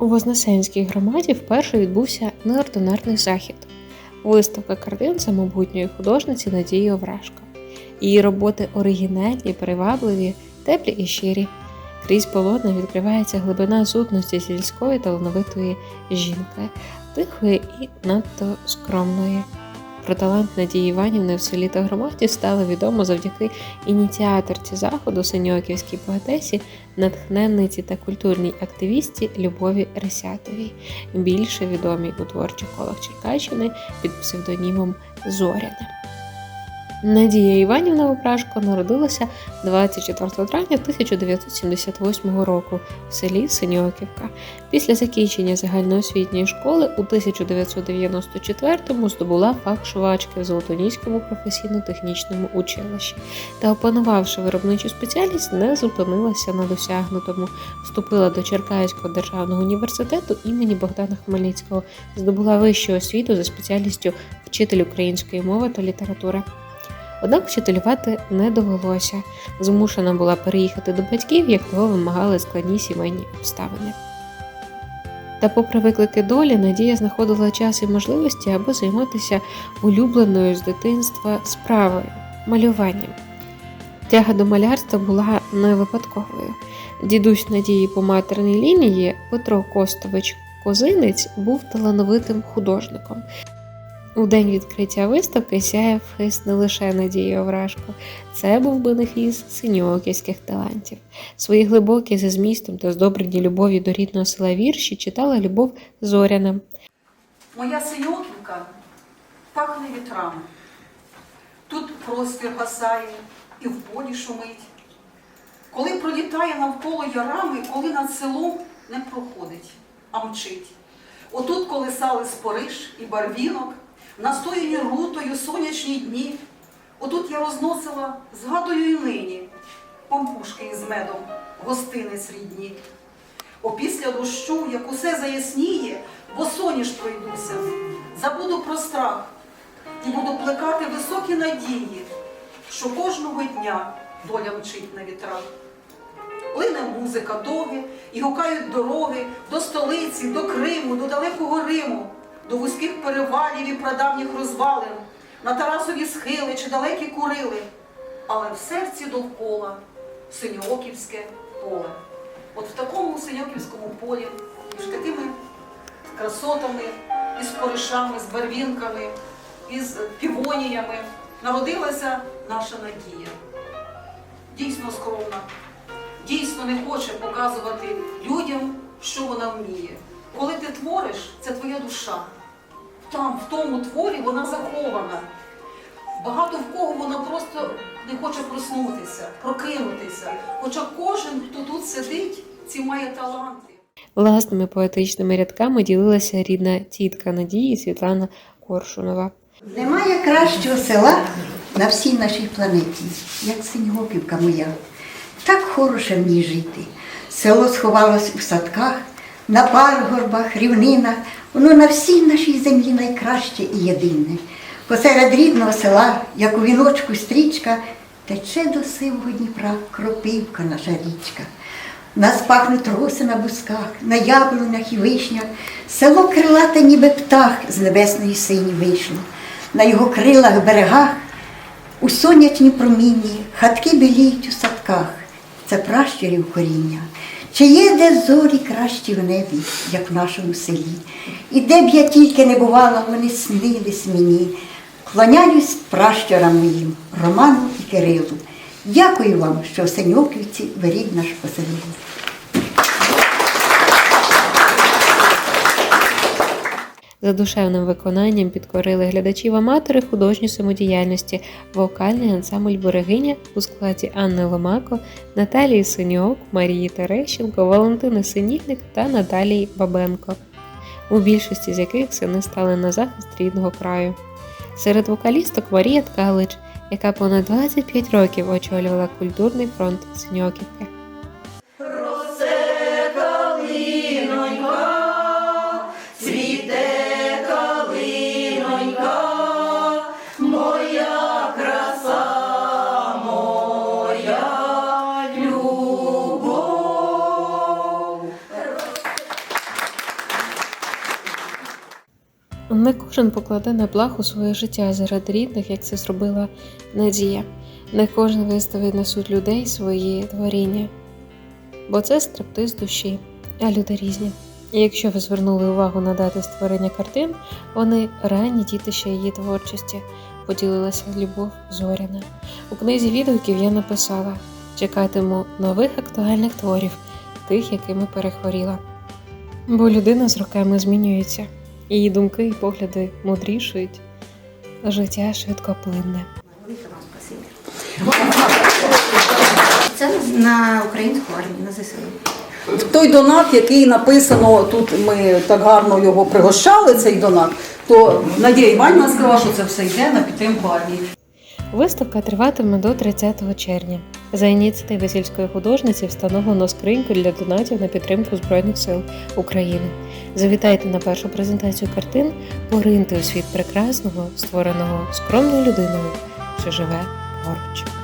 У Вознесенській громаді вперше відбувся неординарний захід виставка картин самобутньої художниці Надії Овражко. Її роботи оригінальні, привабливі, теплі і щирі. Крізь полотна відкривається глибина сутності сільської талановитої жінки, тихої і надто скромної. Про талант Надії Іванівни в селі та громаді стало відомо завдяки ініціаторці заходу синьоківській поетесі, натхненниці та культурній активісті Любові Ресятовій, більше відомій у творчих колах Черкащини під псевдонімом Зоряне. Надія Іванівна Вопрашко народилася 24 травня 1978 року в селі Синьоківка. Після закінчення загальноосвітньої школи у 1994-му здобула фах швачки в Золотоніському професійно-технічному училищі та, опанувавши виробничу спеціальність, не зупинилася на досягнутому. Вступила до Черкаського державного університету імені Богдана Хмельницького, здобула вищу освіту за спеціальністю вчитель української мови та літератури. Однак вчителювати не довелося. Змушена була переїхати до батьків, як того вимагали складні сімейні обставини. Та, попри виклики долі, Надія знаходила час і можливості, аби займатися улюбленою з дитинства справою малюванням. Тяга до малярства була не випадковою. Дідусь Надії по матерній лінії Петро Костович Козинець був талановитим художником. У день відкриття виставки сяяв хист не лише Надії Овражко. Це був бенефіс синьоківських талантів. Свої глибокі за змістом та здобрені любові до рідного села вірші читала Любов Зоряна. Моя синьоківка пахне вітрами. Тут простір гасає і в полі шумить. Коли пролітає навколо ярами, коли над селом не проходить, а мчить. Отут колисали спориш і барвінок, настояні рутою сонячні дні. Отут я розносила, згадую і нині, пампушки із медом, гостинець рідні. Опісля дощу, як усе заясніє, бо босоніж пройдуся, забуду про страх і буду плекати високі надії, що кожного дня доля мчить на вітрах. Лине музика доги і гукають дороги до столиці, до Криму, до далекого Риму, до вузьких перевалів і прадавніх розвалин, на Тарасові схили чи далекі курили, але в серці довкола синьооківське поле. От в такому синьоківському полі, між такими красотами, із коришами, з барвінками, із півоніями народилася наша надія. Дійсно скромна, дійсно не хоче показувати людям, що вона вміє. Коли ти твориш, це твоя душа. Там, в тому творі, вона захована. Багато в кого вона просто не хоче проснутися, прокинутися. Хоча кожен, хто тут сидить, ці має таланти. Власними поетичними рядками ділилася рідна тітка Надії Світлана Коршунова. Немає кращого села на всій нашій планеті, як Синьгопівка моя. Так хороше в ній жити. Село сховалось у садках, на пагорбах, рівнинах. Воно на всій нашій землі найкраще і єдине. Посеред рідного села, як у віночку стрічка, тече до сивого Дніпра кропивка наша річка. Нас пахнуть роси на бусках, на яблунях і вишнях. Село крилате, ніби птах з небесної сині вийшло. На його крилах берегах у сонячні промінні хатки біліють у садках. Це пращурів коріння. Чи є де зорі кращі в небі, як в нашому селі? І де б я тільки не бувала, вони снились мені. Клоняюсь пращурам моїм, Роману і Кирилу. Дякую вам, що в Синьоківці ви рід наш поселили. За душевним виконанням підкорили глядачів аматори художньої самодіяльності, вокальний ансамбль Берегиня у складі Анни Ломако, Наталії Синьок, Марії Терещенко, Валентини Синільник та Наталії Бабенко, у більшості з яких сини стали на захист рідного краю. Серед вокалісток Марія Ткалич, яка понад 25 років очолювала культурний фронт Синьоківки. Не кожен покладе на плаху своє життя заради рідних, як це зробила Надія. Не кожен виставить на суд людей свої творіння, бо це стриптиз душі, а люди різні. І якщо ви звернули увагу на дати створення картин, вони ранні дітища її творчості, поділилася Любов Зоряна. У книзі відгуків я написала: чекатиму нових актуальних творів, тих, якими перехворіла. Бо людина з роками змінюється, її думки і погляди мудрішують, життя швидко плинне. Це на українську армію, на ЗСУ. Той донат, який написано, тут ми так гарно його пригощали, цей донат, то Надія Іванівна сказала, що це все йде на підтримку армії. Виставка триватиме до 30 червня. За ініціативи сільської художниці встановлено скриньку для донатів на підтримку Збройних сил України. Завітайте на першу презентацію картин, пориньте у світ прекрасного, створеного скромною людиною, що живе поруч.